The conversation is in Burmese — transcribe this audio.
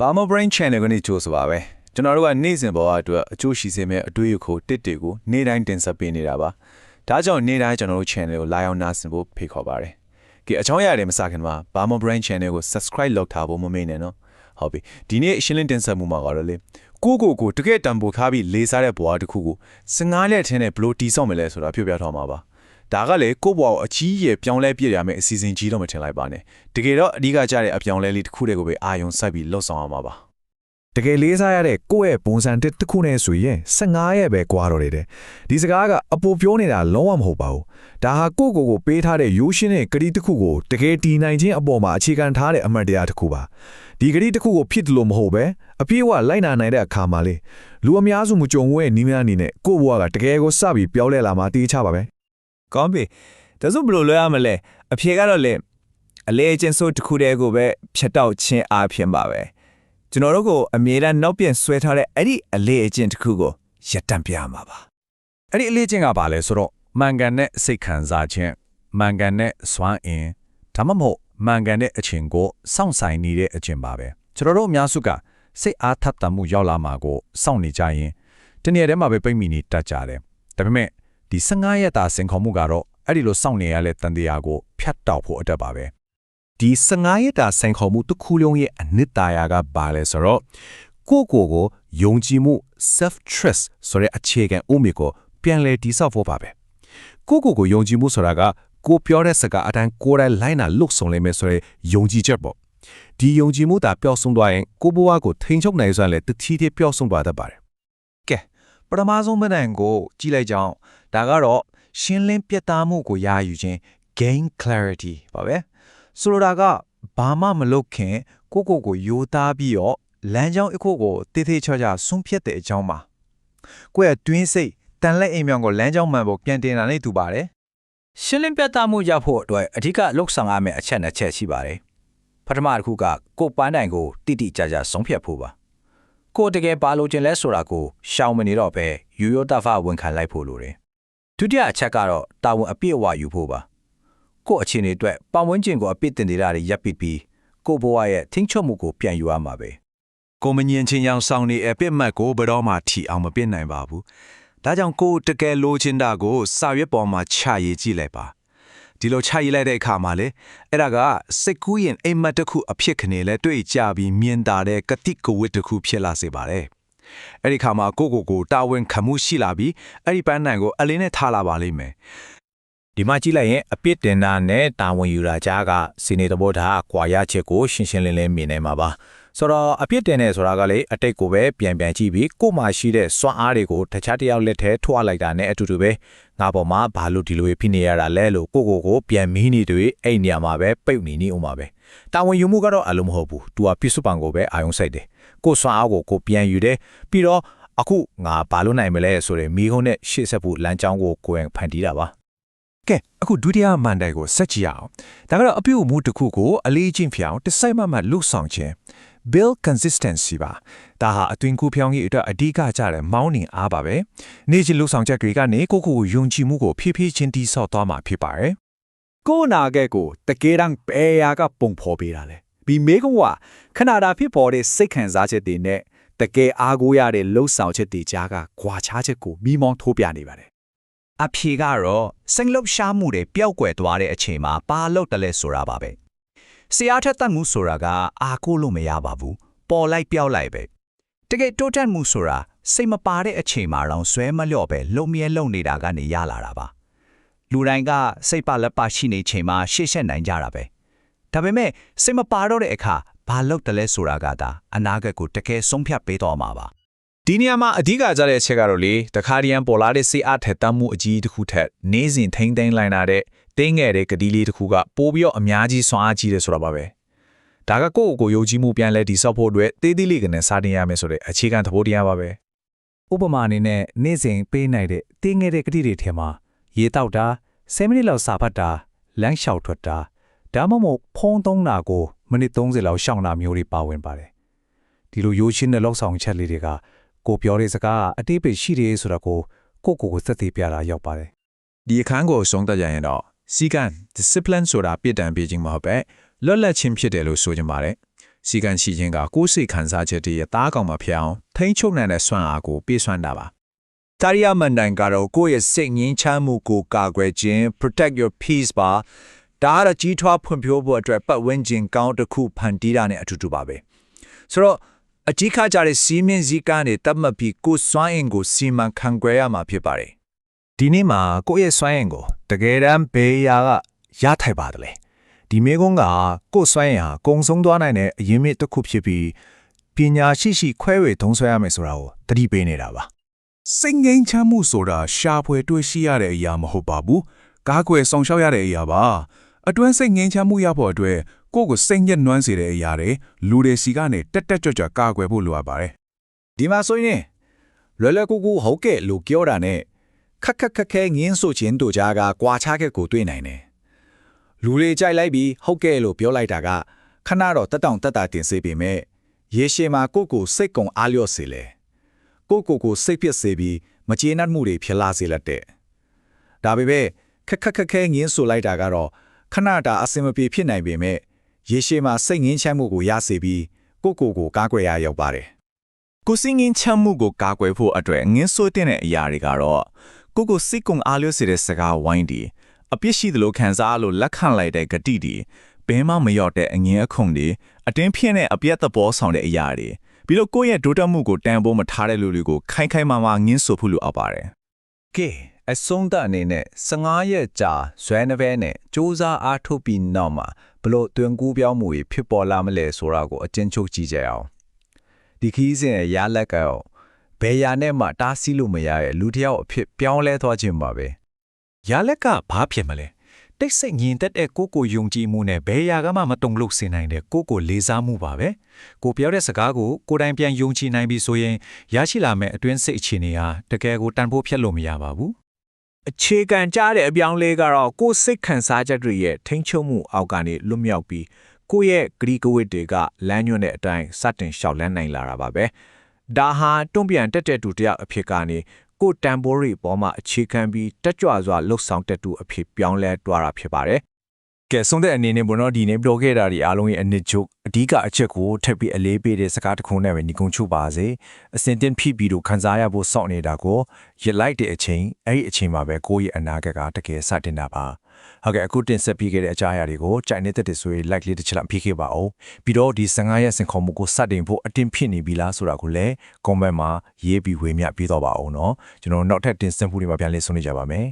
Burma Brain Channel ကနေကြိုဆိုပါပဲကျွန်တော်တို့ကနေ့စဉ်ပေါ်အတွက်အကျိုးရှိစေမယ့်အတွေ့အကြုံတစ်တွေကိုနေ့တိုင်းတင်ဆက်ပေးနေတာပါဒါကြောင့်နေ့တိုင်းကျွန်တော်တို့ channel ကို like အောင်နားဆင်ဖို့ဖိတ်ခေါ်ပါတယ်ကဲအချောင်းရတယ်မစခင်မှာ Burma Brain Channel ကို subscribe လုပ်ထားဖို့မမေ့နဲ့နော်ဟုတ်ပြီဒီနေ့ရှင်းလင်းတင်ဆက်မှုမှာကတော့လေကိုကိုကိုတကယ်တံပိုးထားပြီးလေးစားတဲ့ဘဝတစ်ခုကို15ရက်ထင်းနဲ့ဘလို့တီးဆောက်မယ်လဲဆိုတာပြောပြထားမှာပါ ဒါကလေကိုယ့်ဘဝကိုအကြီးရပြောင်းလဲပြည့်ရမယ်အစီအစဉ်ကြီးတော့မထင်လိုက်ပါနဲ့တကယ်တော့အဓိကကြတဲ့အပြောင်းလဲလေးတစ်ခုတည်းကိုပဲအာယုံစိုက်ပြီးလှုပ်ဆောင်အောင်ပါပါတကယ်လေးစားရတဲ့ကိုယ့်ရဲ့ပုံစံတစ်တစ်ခုနဲ့ဆိုရင်15ရက်ပဲကွာတော့တယ်တဲ့ဒီစကားကအပူပြောနေတာလုံးဝမဟုတ်ပါဘူးဒါဟာကိုယ့်ကိုယ်ကိုပေးထားတဲ့ရိုးရှင်းတဲ့ဂရီတစ်ခုကိုတကယ်တည်နိုင်ခြင်းအပေါ်မှာအခြေခံထားတဲ့အမှတ်တရားတစ်ခုပါဒီဂရီတစ်ခုကိုဖြစ်တယ်လို့မဟုတ်ပဲအပြည့်အဝလိုက်နာနိုင်တဲ့အခါမှာလေလူအများစုမကြုံဝဲနီးများအနေနဲ့ကိုယ့်ဘဝကတကယ်ကိုစပြီးပြောင်းလဲလာမှတေးချပါပဲ ကောင်းပြီဒါဆိုဘယ်လိုလွှဲရမလဲအဖြေကတော့လေအလေးအကျင့်ဆိုတစ်ခုတည်းကိုပဲဖြတ်တောက်ခြင်းအားဖြင့်ပါပဲကျွန်တော်တို့ကိုအမြဲတမ်းနောက်ပြန်ဆွဲထားတဲ့အဲ့ဒီအလေးအကျင့်တစ်ခုကိုရပ်တန့်ပြရမှာပါအဲ့ဒီအလေးချင်းကပါလဲဆိုတော့မန်ကန်နဲ့စိတ်ခံစားခြင်းမန်ကန်နဲ့စွမ်းအင်ဒါမှမဟုတ်မန်ကန်တဲ့အချင်းကိုစောင့်ဆိုင်နေတဲ့အချင်းပါပဲကျွန်တော်တို့အများစုကစိတ်အားထပ်တမှုရောက်လာမှာကိုစောင့်နေကြရင်တနေ့တည်းမှာပဲပိတ်မိနေတတ်ကြတယ်ဒါပေမဲ့ ဒီ15ရက်တာစင်ခေါ်မှုကတော့အဲ့ဒီလိုစောင့်နေရတဲ့တန်တရားကိုဖြတ်တောက်ဖို့အတက်ပါပဲဒီ15ရက်တာစံခေါ်မှုတစ်ခုလုံးရဲ့အနှစ်သာရကဘာလဲဆိုတော့ကိုယ့်ကိုယ်ကိုယုံကြည်မှု self trust ဆိုတဲ့အခြေခံဥမီကိုပြန်လည်တည်ဆောက်ဖို့ပါပဲကိုယ့်ကိုယ်ကိုယုံကြည်မှုဆိုတာကကိုပြောတဲ့စကားအတိုင်းကိုယ်တိုင်လိုက်နာလုပ်ဆောင်နိုင်မယ်ဆိုတဲ့ယုံကြည်ချက်ပေါ့ဒီယုံကြည်မှုသာပျောက်ဆုံးသွားရင်ကိုယ့်ဘဝကိုထိန်ချုပ်နိုင်စွမ်းလဲတတိတိပျောက်ဆုံးသွားတတ်ပါတယ်ကဲပထမဆုံးမနန်ကိုကြည့်လိုက်ကြအောင် ဒါကတော့ရှင်းလင်းပြတ်သားမှုကိုရယူခြင်း gain clarity ပါပဲဆိုလိုတာကဘာမှမလုပ်ခင်ကိုကိုကိုယိုသားပြီးတော့လမ်းကြောင်းအဖို့ကိုတေးသေးချာချာဆုံးဖြတ်တဲ့အကြောင်းပါကိုယ့်ရဲ့တွင်းစိတ်တန်လက်အိမ်မြောင်ကိုလမ်းကြောင်းမှန်ဖို့ပြန်တင်တာနဲ့တူပါတယ်ရှင်းလင်းပြသမှုရဖို့အတွက်အဓိကလှုပ်ဆောင်ရမယ့်အချက်နှစ်ချက်ရှိပါတယ်။ပထမတစ်ခုကကိုယ်ပန်းတိုင်ကိုတိတိကျကျဆုံးဖြတ်ဖို့ပါ။ကိုယ်တကယ်ဘာလို့ခြင်းလဲဆိုတာကိုရှောင်မနေတော့ပဲယူရိုတာဖဝန်ခံလိုက်ဖို့လိုတယ်။ ဒုတိယအချက်ကတော့တာဝန်အပြည့်အဝယူဖို့ပါ။ကိုယ်အခြေအနေအတွက်ပတ်ဝန်းကျင်ကိုအပြစ်တင်နေတာတွေရပ်ပစ်ပြီးကိုယ့်ဘဝရဲ့ထင်းချွတ်မှုကိုပြန်ယူရမှာပဲကိုမငင်ချင်းရောင်ဆောင်နေအပစ်မှတ်ကိုဘယ်တော့မှထီအောင်မပြစ်နိုင်ပါဘူး။ဒါကြောင့်ကိုတကယ်လိုချင်တာကိုစာရွက်ပေါ်မှာခြာရည်ကြည့်လိုက်ပါ။ဒီလိုခြာရည်လိုက်တဲ့အခါမှာလေအဲ့ဒါကစိတ်ကူးရင်အိမ်မက်တစ်ခုအဖြစ်ခနေလဲတွေ့ကြပြီးမြင်တာတဲ့ကတိကဝတ်တစ်ခုဖြစ်လာစေပါတယ်။ အဲ့ဒီခါမှာကိုကိုကိုတာဝန်ခံမှုရှိလာပြီးအဲ့ဒီပန်းနိုင်ကိုအလင်းနဲ့ထားလာပါလိမ့်မယ်ဒီမှာကြည့်လိုက်ရင်အပြစ်တင်တာနဲ့တာဝန်ယူတာကြားကစီနေတဘောထားကွာရချက်ကိုရှင်းရှင်းလင်းလင်းမြင်နိုင်မှာပါဆိုတော့အပြစ်တင်နေဆိုတာကလေအတိတ်ကိုပဲပြန်ပြန်ကြည့်ပြီးကို့မှာရှိတဲ့စွမ်းအားတွေကိုတခြားတစ်ယောက်လက်ထဲထွားလိုက်တာနဲ့အတူတူပဲငါပေါ်မှာဘာလို့ဒီလိုဖြစ်နေရတာလဲလို့ကိုကိုကိုပြန်မီးနေတွေအဲ့နေရာမှာပဲပိတ်နေနေအောင်ပါပဲ တာဝန်ယူမှုကတော့အလုံးမဟုတ်ဘူး तू ကပြစ်စုပံကိုပဲအာယုံစိုက်တယ်ကို့စွမ်းအားကိုကိုပြန်ယူတယ်ပြီးတော့အခုငါဘာလို့နိုင်မလဲဆိုရင်မိဟုံးနဲ့ရှေ့ဆက်ဖို့လမ်းကြောင်းကိုကိုယ်ဖန်တီးတာပါကဲအခုဒုတိယမန်တိုင်ကိုဆက်ကြည့်ရအောင်ဒါကတော့အပြုအမူတစ်ခုကိုအလေးချင်းဖြောင်းတစ်စိုက်မှမှလှုပ်ဆောင်ခြင်း build consistency ပါဒါဟာအတွင်ကူဖြောင်းကြီးအတွက်အဓိကကြတဲ့မောင်းနှင်အားပါပဲနေချင်းလှုပ်ဆောင်ချက်တွေကနေကိုယ့်ကိုယ်ကိုယုံကြည်မှုကိုဖြည်းဖြည်းချင်းတီးဆောက်သွားမှာဖြစ်ပါတယ် ကိုယ်နာခဲ့ကိုတကယ်တမ်းဘယ်ရာကပုံဖော်ပေးတာလဲဒီမေကုံကခဏတာဖြစ်ပေါ်တဲ့စိတ်ခံစားချက်တွေနဲ့တကယ်အားကိုးရတဲ့လှုပ်ဆောင်ချက်တွေကြားကခွာခြားချက်ကိုမိမောင်းထိုးပြနေပါတယ်အဖြေကတော့စိတ်လှုပ်ရှားမှုတွေပျောက်ကွယ်သွားတဲ့အချိန်မှာပါလို့တလဲဆိုတာပါပဲဆရာထက်တတ်မှုဆိုတာကအာကိုလို့မရပါဘူးပေါ်လိုက်ပျောက်လိုက်ပဲတကယ်တိုးတက်မှုဆိုတာစိတ်မပါတဲ့အချိန်မှာတော့ဆွဲမလျော့ပဲလုံမြဲလုံနေတာကနေရလာတာပါ လူတိုင်းကစိတ်ပါလက်ပါရှိနေချိန်မှာရှေ့ရှက်နိုင်ကြတာပဲဒါပေမဲ့စိတ်မပါတော့တဲ့အခါဘာလို့တလဲဆိုတာကဒါအနာဂတ်ကိုတကယ်ဆုံးဖြတ်ပေးတော့မှာပါဒီနေရာမှာအဓိကကြတဲ့အချက်ကတော့လေတခါတည်းပေါ်လာတဲ့စေအားထက်တမ်းမှုအကြီးတစ်ခုထက်နေစဉ်ထိမ့်သိမ်းလိုက်လာတဲ့တင်းငယ်တဲ့ကတိလေးတစ်ခုကပိုးပြီးတော့အများကြီးဆွမ်းအားကြီးတယ်ဆိုတာပါပဲဒါကကိုယ့်ကိုယ်ကိုယုံကြည်မှုပြန်လဲတိဆောက်ဖို့အတွက်တေးသေးလေးကနေစတင်ရမယ်ဆိုတဲ့အခြေခံသဘောတရားပါပဲဥပမာအနေနဲ့နေ့စဉ်ပေးနိုင်တဲ့တင်းငယ်တဲ့ကတိတွေထဲမှာ ရေတောက်တာ10မိနစ်လောက်စာဖတ်တာလမ်းလျှောက်ထွက်တာဒါမှမဟုတ်ဖုန်းသုံးတာကိုမိနစ်30လောက်ရှောင်တာမျိုးတွေပါဝင်ပါတယ်ဒီလိုရိုးရှင်းတဲ့လောက်ဆောင်ချက်လေးတွေကကိုပြောတဲ့စကားကအတိတ်ပဲရှိတယ်ဆိုတော့ကိုကိုကိုကိုသက်သေပြတာရောက်ပါတယ်ဒီအခန်းကိုဆုံးသက်ကြရင်တော့စီကန် discipline ဆိုတာပြစ်ဒဏ်ပေးခြင်းမဟုတ်ပဲလွတ်လပ်ခြင်းဖြစ်တယ်လို့ဆိုကြပါတယ်စီကံရှိခြင်းကကိုယ်စိတ်ခံစားချက်တွေရဲ့တားကောင်မှာဖြစ်အောင်ထိန်းချုပ်နိုင်တဲ့စွမ်းအားကိုပေးစွမ်းတာပါ တာရီယာမန်တိုင်ကတော့ကိုယ့်ရဲ့စိတ်ငြင်းချမ်းမှုကိုကာကွယ်ခြင်း protect your peace ပါဒါကတော့ကြီးထွားဖွံ့ဖြိုးဖို့အတွက်ပတ်ဝန်းကျင်ကောင်းတစ်ခုဖန်တီးတာနဲ့အတူတူပါပဲဆိုတော့အကြီးခါကြတဲ့စီးမင်းစည်းကမ်းတွေတတ်မှတ်ပြီးကိုယ်စွမ်းအင်ကိုစီမံခန့်ခွဲရမှာဖြစ်ပါတယ်ဒီနေ့မှာကိုယ့်ရဲ့စွမ်းရင်ကိုတကယ်တမ်းဘေးရာကရထိုက်ပါတယ်လေဒီမေကုန်းကကိုယ့်စွမ်းရင်ဟာကုံဆုံးသွားနိုင်တဲ့အရင်မြစ်တစ်ခုဖြစ်ပြီးပညာရှိရှိခွဲဝေသုံးဆွဲရမယ်ဆိုတာကိုသတိပေးနေတာပါ စိတ်ငိမ့်ချမ်းမှုဆိုတာရှာဖွေတွေ့ရှိရတဲ့အရာမဟုတ်ပါဘူးကားကွယ်ဆောင်ရှောက်ရတဲ့အရာပါအတွင်းစိတ်ငိမ့်ချမ်းမှုရဖို့အတွက်ကိုယ့်ကိုစိတ်ညစ်နွမ်းစေတဲ့အရာတွေလူတွေစီကနေတက်တက်ကြွကြွကာကွယ်ဖို့လိုအပ်ပါတယ်ဒီမှာဆိုရင်လွယ်လွယ်ကူကူဟုတ်ကဲ့လို့ပြောတာနဲ့ခက်ခက်ခက်ခဲငင်းဆိုခြင်းတို့ကြားကကွာခြားခဲ့ကိုတွေ့နိုင်တယ်လူတွေကြိုက်လိုက်ပြီးဟုတ်ကဲ့လို့ပြောလိုက်တာကခဏတော့တက်တောင့်တက်တာတင်စေပေမဲ့ရေရှည်မှာကိုယ့်ကိုယ်စိတ်ကုံအားလျော့စေလေ ကိုယ့်ကိုယ်ကိုစိတ်ဖြစ်စေပြီးမကျေနပ်မှုတွေဖြစ်လာစေလက်တဲ့ဒါပေမဲ့ခက်ခက်ခက်ခဲငင်းဆိုလိုက်တာကတော့ခဏတာအစင်မပြေဖြစ်နိုင်ပေမဲ့ရေရှည်မှာစိတ်ငင်းချမ်းမှုကိုရစေပြီးကိုယ့်ကိုယ်ကိုကာကွယ်ရရောက်ပါတယ်ကိုစင်းငင်းချမ်းမှုကိုကာကွယ်ဖို့အတွက်ငင်းဆိုးတဲ့အရာတွေကတော့ကိုကိုစိတ်ကုံအားလျော့စေတဲ့စကားဝိုင်းဒီအပြစ်ရှိသလိုခံစားလို့လက်ခံလိုက်တဲ့ဂတိဒီဘဲမှမရောက်တဲ့အငင်းအခုံတွေအတင်းဖြစ်တဲ့အပြတ်သဘောဆောင်တဲ့အရာတွေ ပြီးတော့ကိုယ့်ရဲ့ဒိုးတက်မှုကိုတန်ဖိုးမထားတဲ့လူတွေကိုခိုင်ခိုင်မာမာငင်းဆိုဖို့လိုအပ်ပါတယ်ကဲအဆုံးသတ်အနေနဲ့15ရက်ကြာဇွဲနှပဲနဲ့စူးစမ်းအားထုတ်ပြီးနောက်မှာဘလို့တွင်ကူးပြောင်းမှုတွေဖြစ်ပေါ်လာမလဲဆိုတာကိုအကျဉ်းချုပ်ကြည့်ကြအောင်ဒီခီးစဉ်ရဲ့ရလက်ကရောဘယ်ရာနဲ့မှတားဆီးလို့မရရဲ့လူတစ်ယောက်အဖြစ်ပြောင်းလဲသွားခြင်းပါပဲရလက်ကဘာဖြစ်မလဲ တိတ်ဆိတ်ငြင်သက်တဲ့ကိုကိုယုံကြည်မှုနဲ့ဘယ်ရာကမှမတုံ့လို့စင်နိုင်တဲ့ကိုကိုလေးစားမှုပါပဲကိုပြောတဲ့စကားကိုကိုယ်တိုင်ပြန်ယုံကြည်နိုင်ပြီဆိုရင်ရရှိလာမယ့်အတွင်းစိတ်အခြေအနေဟာတကယ်ကိုတန်ဖိုးဖြတ်လို့မရပါဘူးအခြေခံကြတဲ့အပြောင်းလဲကတော့ကိုယ်စိတ်ခံစားချက်တွေရဲ့ထိန်းချုပ်မှုအောက်ကနေလွတ်မြောက်ပြီးကိုယ့်ရဲ့ဂရီကဝစ်တွေကလမ်းညွှန်တဲ့အတိုင်းစတင်လျှောက်လန်းနိုင်လာတာပါပဲဒါဟာတွန့်ပြန်တက်တဲ့တူတယောက်အဖြစ်ကနေ ကိုယ်တန်ဖိုးတွေပေါ်မှာအခြေခံပြီးတက်ကြွစွာလှုပ်ဆောင်တဲ့တူအဖြစ်ပြောင်းလဲသွားတာဖြစ်ပါတယ် ကဲဆုံးတဲ့အနေနဲ့ဘုံတော့ဒီနေ့ပြောခဲ့တာဒီအားလုံးရဲ့အနစ်ချုပ်အဓိကအချက်ကိုထပ်ပြီးအလေးပေးတဲ့စကားတစ်ခုနဲ့ပဲညီကုန်းချုပ်ပါစေအစင်တင်ဖြစ်ပြီးတော့ခံစားရဖို့စောင့်နေတာကိုရလိုက်တဲ့အချိန်အဲ့ဒီအချိန်မှာပဲကိုယ့်ရဲ့အနာဂတ်ကတကယ်စတင်တာပါဟုတ်ကဲ့အခုတင်ဆက်ပြီးခဲ့တဲ့အကြအရာတွေကိုကြိုင်နေတဲ့တဲ့ဆိုရင် like လေးတစ်ချက်လောက်ဖိခဲ့ပါအောင်ပြီးတော့ဒီ15ရက်စင်ခေါ်မှုကိုစတင်ဖို့အတင်းဖြစ်နေပြီလားဆိုတာကိုလည်း comment မှာရေးပြီးဝေမျှပေးတော့ပါအောင်เนาะကျွန်တော်နောက်ထပ်တင်ဆက်မှုတွေမှာပြန်လည်ဆွေးနွေးကြပါမယ်